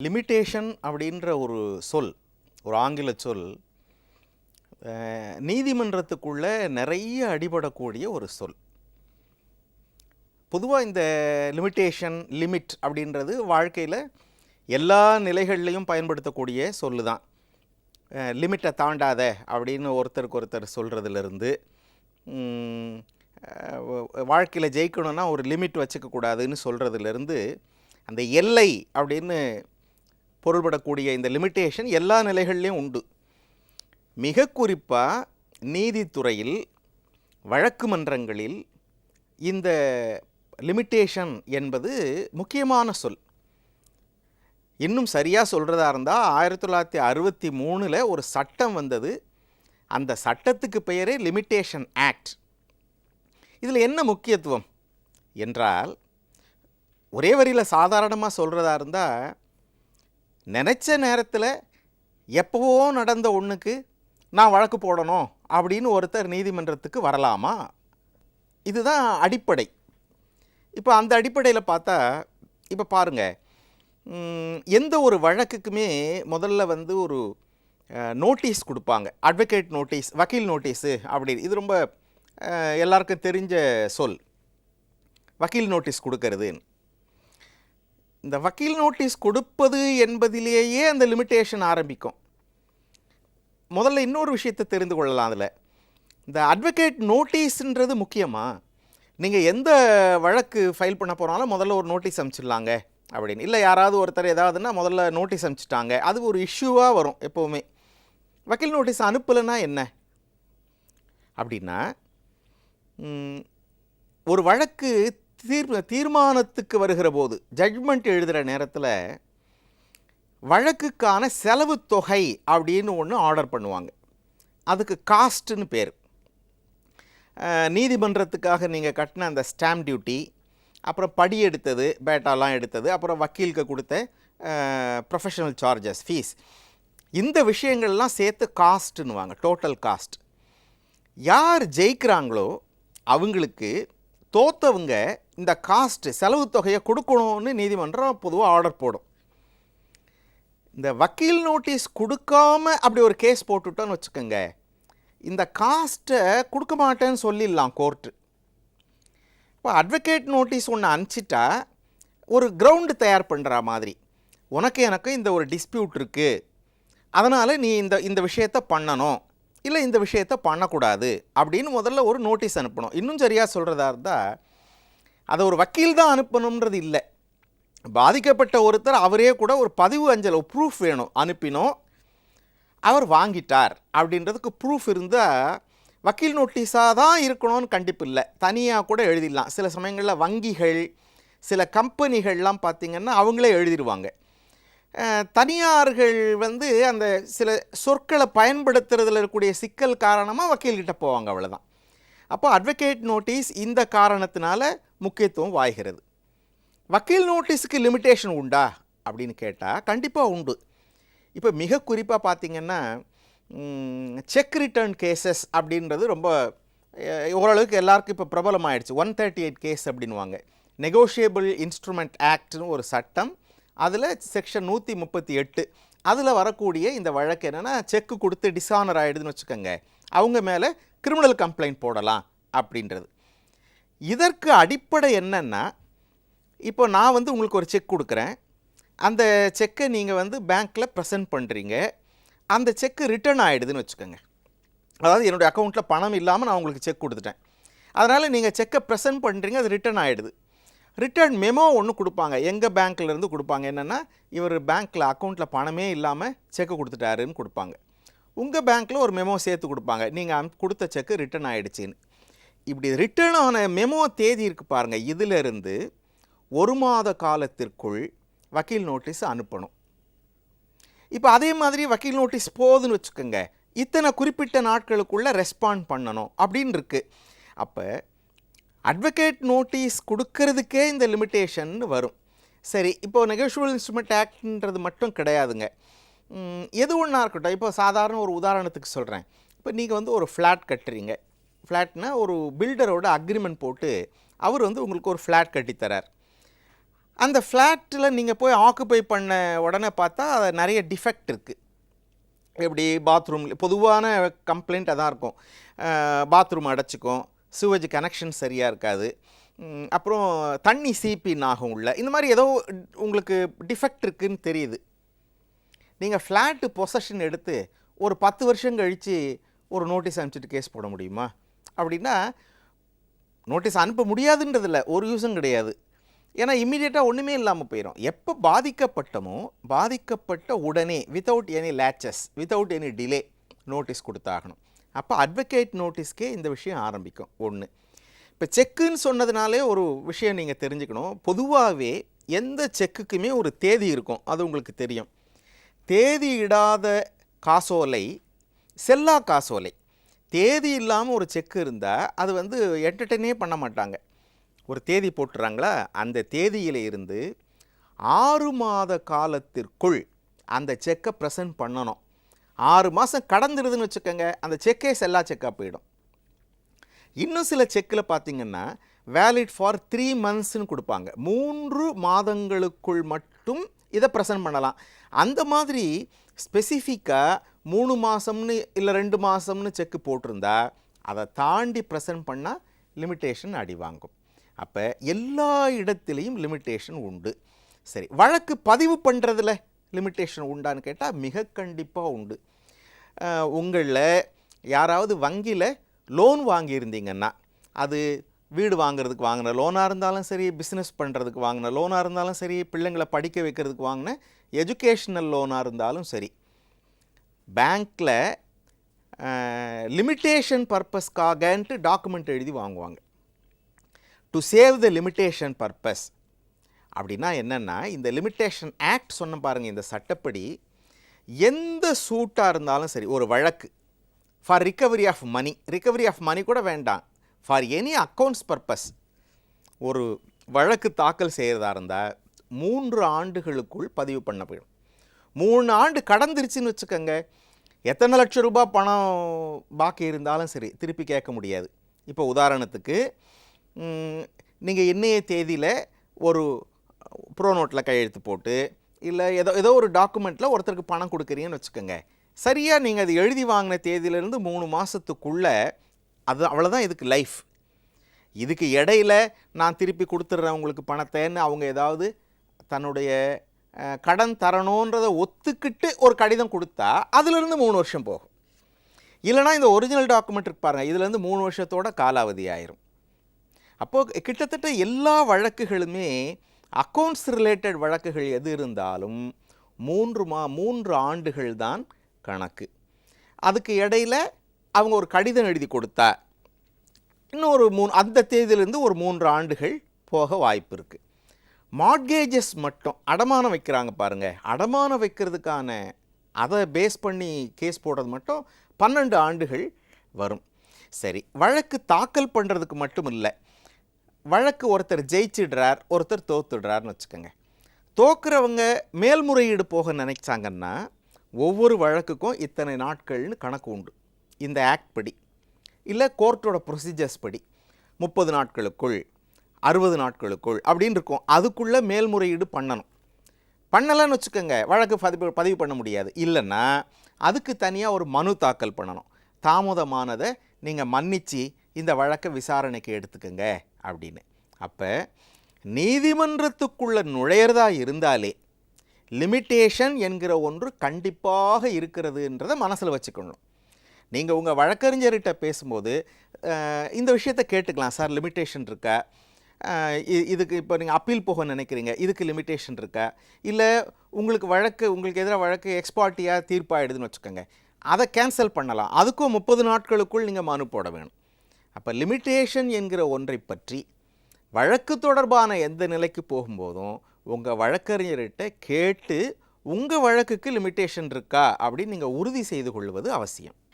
Limitation அப்படின்ற ஒரு சொல் ஒரு ஆங்கில சொல் நீதிமன்றத்துக்குள்ளே நீதிமன்றத்துக்குள்ள நிறைய அடிபடக்கூடிய ஒரு சொல். பொதுவாக இந்த லிமிட்டேஷன் லிமிட் அப்படின்றது வாழ்க்கையில் எல்லா நிலைகள்லையும் பயன்படுத்தக்கூடிய சொல் தான் லிமிட்டை தாண்டாத அப்படின்னு ஒருத்தருக்கு ஒருத்தர் சொல்கிறதுலேருந்து வாழ்க்கையில் ஜெயிக்கணும்னா ஒரு லிமிட் வச்சுக்கக்கூடாதுன்னு சொல்கிறதுலேருந்து அந்த எல்லை அப்படின்னு பொருள்படக்கூடிய இந்த லிமிட்டேஷன் எல்லா நிலைகள்லையும் உண்டு. மிக குறிப்பாக நீதித்துறையில் வழக்கு மன்றங்களில் இந்த லிமிட்டேஷன் என்பது முக்கியமான சொல். இன்னும் சரியாக சொல்கிறதா இருந்தால் ஆயிரத்தி தொள்ளாயிரத்தி அறுபத்தி மூணில் ஒரு சட்டம் வந்தது. அந்த சட்டத்துக்கு பெயரே லிமிட்டேஷன் ஆக்ட் இதில் என்ன முக்கியத்துவம்? என்றால் ஒரே வரியில் சாதாரணமாக சொல்கிறதா இருந்தால் நினச்ச நேரத்தில் எப்போவோ நடந்த ஒன்றுக்கு நான் வழக்கு போடணும் அப்படின்னு ஒருத்தர் நீதிமன்றத்துக்கு வரலாமா? இதுதான் அடிப்படை. இப்போ அந்த அடிப்படையில் பார்த்தா இப்போ பாருங்கள் எந்த ஒரு வழக்குக்குமே முதல்ல வந்து ஒரு நோட்டீஸ் கொடுப்பாங்க. அட்வொகேட் நோட்டீஸ் வக்கீல் நோட்டீஸு அப்படின்னு. இது ரொம்ப எல்லாருக்கும் தெரிஞ்ச சொல். வக்கீல் நோட்டீஸ் கொடுக்கறதுன்னு. இந்த வக்கீல் நோட்டீஸ் கொடுப்பது என்பதிலேயே அந்த லிமிட்டேஷன் ஆரம்பிக்கும். முதல்ல இன்னொரு விஷயத்தை தெரிந்து கொள்ளலாம் அதில். இந்த அட்வொகேட் நோட்டீஸ்ன்றது முக்கியமாக நீங்கள் எந்த வழக்கு ஃபைல் பண்ண போகிறனாலும் முதல்ல ஒரு நோட்டீஸ் அனுப்பிச்சிடலாங்க அப்படின்னு. இல்லை யாராவது ஒருத்தர் ஏதாவதுன்னா முதல்ல நோட்டீஸ் அனுப்பிச்சிட்டாங்க அது ஒரு இஷ்யூவாக வரும் எப்போவுமே. வக்கீல் நோட்டீஸ் அனுப்பலைன்னா என்ன? அப்படின்னா ஒரு வழக்கு தீர் தீர்மானத்துக்கு வருகிற போது ஜட்மெண்ட் எழுதுகிற நேரத்தில் வழக்குக்கான செலவு தொகை அப்படின்னு ஒன்று ஆர்டர் பண்ணுவாங்க. அதுக்கு காஸ்ட்டுன்னு பேர். நீதிமன்றத்துக்காக நீங்கள் கட்டின அந்த ஸ்டாம்ப் டியூட்டி அப்புறம் படி எடுத்தது பேட்டாலாம் எடுத்தது அப்புறம் வக்கீலுக்கு கொடுத்த ப்ரொஃபஷனல் சார்ஜஸ் ஃபீஸ் இந்த விஷயங்கள்லாம் சேர்த்து காஸ்ட்டுன்னுவாங்க டோட்டல் காஸ்ட் யார் ஜெயிக்கிறாங்களோ அவங்களுக்கு தோத்தவங்க இந்த காஸ்ட் செலவு தொகையை கொடுக்கணும்னு நீதிமன்றம் பொதுவாக ஆர்டர் போடும். இந்த வக்கீல் நோட்டீஸ் கொடுக்காம அப்படி ஒரு கேஸ் போட்டுட்டோன்னு வச்சுக்கோங்க. இந்த காஸ்ட்டை கொடுக்க மாட்டேன்னு சொல்லிடலாம் கோர்ட்டு இப்போ அட்வொகேட் நோட்டீஸ் ஒன்று அனுப்பிச்சிட்டா ஒரு கிரவுண்டு தயார் பண்ணுற மாதிரி. உனக்கு எனக்கு இந்த ஒரு டிஸ்பியூட் இருக்குது அதனால் நீ இந்த இந்த விஷயத்தை பண்ணணும். இல்லை இந்த விஷயத்தை பண்ணக்கூடாது அப்படின்னு முதல்ல ஒரு நோட்டீஸ் அனுப்பணும். இன்னும் சரியாக சொல்கிறதா இருந்தால் அதை ஒரு வக்கீல் தான் அனுப்பணுன்றது இல்லை. பாதிக்கப்பட்ட ஒருத்தர் அவரே கூட ஒரு பதிவு அஞ்சல் ப்ரூஃப் வேணும். அனுப்பினோம் அவர் வாங்கிட்டார் அப்படின்றதுக்கு ப்ரூஃப் இருந்தால் வக்கீல் நோட்டீஸாக தான் இருக்கணும்னு கண்டிப்பு இல்லை. தனியாக கூட எழுதிடலாம். சில சமயங்களில் வங்கிகள் சில கம்பெனிகள்லாம் பார்த்திங்கன்னா அவங்களே எழுதிடுவாங்க. தனியார்கள் வந்து அந்த சில சொற்களை பயன்படுத்துறதுல இருக்கக்கூடிய சிக்கல் காரணமாக வக்கீல்கிட்ட போவாங்க அவ்வளோதான் அப்போ அட்வொகேட் நோட்டீஸ் இந்த காரணத்தினால முக்கியத்துவம் வாய்கிறது. வக்கீல் நோட்டீஸுக்கு லிமிட்டேஷன் உண்டா அப்படின்னு கேட்டால் கண்டிப்பாக உண்டு. இப்போ மிக குறிப்பாக பார்த்திங்கன்னா செக் ரிட்டர்ன் கேசஸ் அப்படின்றது ரொம்ப ஓரளவுக்கு எல்லாருக்கும் இப்போ பிரபலமாயிடுச்சு. ஒன் தேர்ட்டி எயிட் கேஸ் அப்படின்வாங்க நெகோஷியபிள் இன்ஸ்ட்ருமெண்ட் ஆக்ட்னு ஒரு சட்டம் அதில் செக்ஷன் நூற்றி முப்பத்தி எட்டு அதில் வரக்கூடிய இந்த வழக்கு என்னென்னா செக்கு கொடுத்து டிஸானர் ஆகிடுதுன்னு வச்சுக்கோங்க. அவங்க மேலே கிரிமினல் கம்ப்ளைண்ட் போடலாம் அப்படின்றது. இதற்கு அடிப்படை என்னென்னா இப்போ நான் வந்து உங்களுக்கு ஒரு செக் கொடுக்குறேன். அந்த செக்கை நீங்கள் வந்து பேங்க்கில் ப்ரெசென்ட் பண்ணுறீங்க அந்த செக்கு ரிட்டர்ன் ஆகிடுதுன்னு வச்சுக்கோங்க. அதாவது என்னுடைய அக்கௌண்ட்டில் பணம் இல்லாமல் நான் உங்களுக்கு செக் கொடுத்துட்டேன். அதனால் நீங்கள் செக்கை ப்ரெசென்ட் பண்ணுறீங்க அது ரிட்டர்ன் ஆகிடுது ரிட்டர்ன் மெமோ ஒன்று கொடுப்பாங்க. எங்கள் பேங்க்லேருந்து கொடுப்பாங்க. என்னென்னா இவர் பேங்க்கில் அக்கௌண்ட்டில் பணமே இல்லாமல் செக்கு கொடுத்துட்டாருன்னு கொடுப்பாங்க. உங்கள் பேங்க்கில் ஒரு மெமோ சேர்த்து கொடுப்பாங்க. நீங்கள் கொடுத்த செக்கு ரிட்டர்ன் ஆகிடுச்சின்னு இப்படி ரிட்டர்ன் ஆன மெமோ தேதி இருக்குது பாருங்கள் இதிலிருந்து ஒரு மாத காலத்திற்குள் வக்கீல் நோட்டீஸ் அனுப்பணும். இப்போ அதே மாதிரி வக்கீல் நோட்டீஸ் போகுதுன்னு வச்சுக்கோங்க. இத்தனை குறிப்பிட்ட நாட்களுக்குள்ளே ரெஸ்பாண்ட் பண்ணணும். அப்படின்னு இருக்குது அப்போ அட்வொகேட் நோட்டீஸ் கொடுக்கறதுக்கே இந்த லிமிட்டேஷன் வரும். சரி இப்போ நெகோஷியபிள் இன்ஸ்ட்ருமெண்ட் ஆக்ட்ன்றது மட்டும் கிடையாதுங்க. எது ஒன்றா இருக்கட்டும் இப்போ சாதாரண ஒரு உதாரணத்துக்கு சொல்கிறேன் இப்போ நீங்கள் வந்து ஒரு ஃப்ளாட் கட்டுறீங்க. ஃப்ளாட்னா ஒரு பில்டரோட அக்ரிமெண்ட் போட்டு அவர் வந்து உங்களுக்கு ஒரு ஃப்ளாட் கட்டித்தரார் அந்த ஃப்ளாட்டில் நீங்கள் போய் ஆக்குப்பை பண்ண உடனே பார்த்தா அது நிறைய டிஃபெக்ட் இருக்குது எப்படி? பாத்ரூம் பொதுவான கம்ப்ளைண்ட் அதான் இருக்கும். பாத்ரூம் அடைச்சிக்கும். சுவேஜ் கனெக்ஷன் சரியாக இருக்காது. அப்புறம் தண்ணி சீப்பின் ஆகும் உள்ள. இந்த மாதிரி ஏதோ உங்களுக்கு டிஃபெக்ட் இருக்குன்னு தெரியுது. நீங்கள் ஃப்ளாட்டு பொசஷன் எடுத்து ஒரு பத்து வருஷம் கழித்து ஒரு நோட்டீஸ் அனுப்பிச்சிட்டு கேஸ் போட முடியுமா? அப்படின்னா நோட்டீஸ் அனுப்ப முடியாதுன்றதில்ல. ஒரு யூஸும் கிடையாது. ஏன்னா இம்மிடியேட்டாக ஒன்றுமே இல்லாமல் போயிடும் எப்போ பாதிக்கப்பட்டமோ பாதிக்கப்பட்ட உடனே without any laches without any delay notice கொடுத்தாகணும். அப்போ அட்வொகேட் நோட்டீஸ்க்கே இந்த விஷயம் ஆரம்பிக்கும். ஒன்று இப்போ செக்குன்னு சொன்னதுனாலே ஒரு விஷயம் நீங்கள் தெரிஞ்சுக்கணும். பொதுவாகவே எந்த செக்குக்குமே ஒரு தேதி இருக்கும். அது உங்களுக்கு தெரியும். தேதி இடாத காசோலை செல்லா காசோலை. தேதி இல்லாமல் ஒரு செக்கு இருந்தால் அது வந்து என்டர்டெயினே பண்ண மாட்டாங்க. ஒரு தேதி போட்டுறாங்களா? அந்த தேதியில் இருந்து ஆறு மாத காலத்திற்குள் அந்த செக்கை ப்ரெசன்ட் பண்ணணும். ஆறு மாதம் கடந்துடுதுன்னு வச்சுக்கோங்க அந்த செக்கே செல்லா செக்காக போயிடும். இன்னும் சில செக்கில் பார்த்தீங்கன்னா வேலிட் ஃபார் த்ரீ மந்த்ஸ்னு கொடுப்பாங்க. மூன்று மாதங்களுக்குள் மட்டும் இதை ப்ரெசன்ட் பண்ணலாம். அந்த மாதிரி ஸ்பெசிஃபிக்காக மூணு மாதம்னு இல்லை ரெண்டு மாதம்னு செக்கு போட்டிருந்தா அதை தாண்டி ப்ரெசன்ட் பண்ணால் லிமிட்டேஷன் அடி வாங்கும். அப்போ எல்லா இடத்துலையும் லிமிட்டேஷன் உண்டு. சரி வழக்கு பதிவு பண்ணுறதுல லிமிட்டேஷன் உண்டான்னு கேட்டால் மிக கண்டிப்பாக உண்டு. உங்களில் யாராவது வங்கியில் லோன் வாங்கியிருந்தீங்கன்னா அது வீடு வாங்குறதுக்கு வாங்கின லோனாக இருந்தாலும் சரி பிஸ்னஸ் பண்ணுறதுக்கு வாங்கின லோனாக இருந்தாலும் சரி பிள்ளைங்களை படிக்க வைக்கிறதுக்கு வாங்கின எஜுகேஷ்னல் லோனாக இருந்தாலும் சரி பேங்க்கில் லிமிட்டேஷன் பர்பஸ்க்காகன்ட்டு டாக்குமெண்ட் எழுதி வாங்குவாங்க. To save the limitation purpose அப்படின்னா என்னென்னா இந்த லிமிட்டேஷன் ஆக்ட் சொன்ன பாருங்கள் இந்த சட்டப்படி எந்த சூட்டாக இருந்தாலும் சரி ஒரு வழக்கு for recovery of money recovery of money கூட வேண்டாம். ஃபார் எனி அக்கௌண்ட்ஸ் பர்பஸ் ஒரு வழக்கு தாக்கல் செய்கிறதா இருந்தால் மூன்று ஆண்டுகளுக்குள் பதிவு பண்ண போயிடும். மூணு ஆண்டு கடந்துருச்சுன்னு வச்சுக்கோங்க எத்தனை லட்சம் ரூபாய் பணம் பாக்கி இருந்தாலும் சரி திருப்பி கேட்க முடியாது. இப்போ உதாரணத்துக்கு நீங்கள் இன்னைய தேதியில் ஒரு ப்ரோ நோட்டில் கையெழுத்து போட்டு இல்லை ஏதோ ஏதோ ஒரு டாக்குமெண்ட்டில் ஒருத்தருக்கு பணம் கொடுக்குறீங்கன்னு வச்சுக்கோங்க. சரியாக நீங்கள் அது எழுதி வாங்கின தேதியிலேருந்து மூணு மாதத்துக்குள்ளே அது அவ்வளோதான் இதுக்கு லைஃப் இதுக்கு இடையில நான் திருப்பி கொடுத்துட்றேன் உங்களுக்கு பணத்தைன்னு அவங்க ஏதாவது தன்னுடைய கடன் தரணுன்றதை ஒத்துக்கிட்டு ஒரு கடிதம் கொடுத்தா அதுலேருந்து மூணு வருஷம் போகும். இல்லைனா இந்த ஒரிஜினல் டாக்குமெண்ட் இருக்கு பாருங்க இதுலேருந்து மூணு வருஷத்தோட காலாவதி ஆயிரும் அப்போது கிட்டத்தட்ட எல்லா வழக்குகளுமே அக்கௌண்ட்ஸ் ரிலேட்டட் வழக்குகள் எது இருந்தாலும் மூன்று மா மூன்று ஆண்டுகள் தான் கணக்கு. அதுக்கு இடையில அவங்க ஒரு கடிதம் எழுதி கொடுத்தா இன்னும் ஒரு மூணு அந்த தேதியிலேருந்து ஒரு மூன்று ஆண்டுகள் போக வாய்ப்பு இருக்குது மாட்கேஜஸ் மட்டும் அடமானம் வைக்கிறாங்க பாருங்கள் அடமானம் வைக்கிறதுக்கான அதை பேஸ் பண்ணி கேஸ் போடுறது மட்டும் பன்னெண்டு ஆண்டுகள் வரும். சரி வழக்கு தாக்கல் பண்ணுறதுக்கு மட்டும் இல்லை. வழக்கு ஒருத்தர் ஜெயிச்சிடுறார் ஒருத்தர் தோத்துடுறார்னு வச்சுக்கோங்க. தோக்குறவங்க மேல்முறையீடு போக நினைச்சாங்கன்னா ஒவ்வொரு வழக்குக்கும் இத்தனை நாட்கள்னு கணக்கு உண்டு. இந்த ஆக்ட் படி. இல்லை கோர்ட்டோட ப்ரொசீஜர்ஸ் படி. முப்பது நாட்களுக்குள் அறுபது நாட்களுக்குள் அப்படின்னு இருக்கும். அதுக்குள்ளே மேல்முறையீடு பண்ணணும். பண்ணலைன்னு வச்சுக்கோங்க வழக்கு பதிவு பதிவு பண்ண முடியாது. இல்லைன்னா அதுக்கு தனியாக ஒரு மனு தாக்கல் பண்ணணும். தாமதமானதை நீங்கள் மன்னித்து இந்த வழக்கை விசாரணைக்கு எடுத்துக்கோங்க அப்படின்னு. அப்போ நீதிமன்றத்துக்குள்ள நுழையிறதா இருந்தாலே லிமிட்டேஷன் என்கிற ஒன்று கண்டிப்பாக இருக்கிறதுன்றதை மனசில் வச்சுக்கணும். நீங்கள் உங்கள் வழக்கறிஞர்கிட்ட பேசும்போது இந்த விஷயத்த கேட்டுக்கலாம். சார் லிமிட்டேஷன் இருக்கா? இதுக்கு இப்போ நீங்கள் அப்பீல் போக நினைக்கிறீங்க. இதுக்கு லிமிட்டேஷன் இருக்கா? இல்லை உங்களுக்கு வழக்கு உங்களுக்கு எதிராக வழக்கு எக்ஸ்பார்ட்டியாக தீர்ப்பாயிடுதுன்னு வச்சுக்கோங்க. அதை கேன்சல் பண்ணலாம். அதுக்கும் முப்பது நாட்களுக்குள் நீங்கள் மனு போட வேணும். அப்போ லிமிட்டேஷன் என்கிற ஒன்றை பற்றி வழக்கு தொடர்பான எந்த நிலைக்கு போகும்போதும் உங்கள் வழக்கறிஞர்கிட்ட கேட்டு உங்கள் வழக்குக்கு லிமிட்டேஷன் இருக்கா அப்படின்னு நீங்கள் உறுதி செய்து கொள்வது அவசியம்.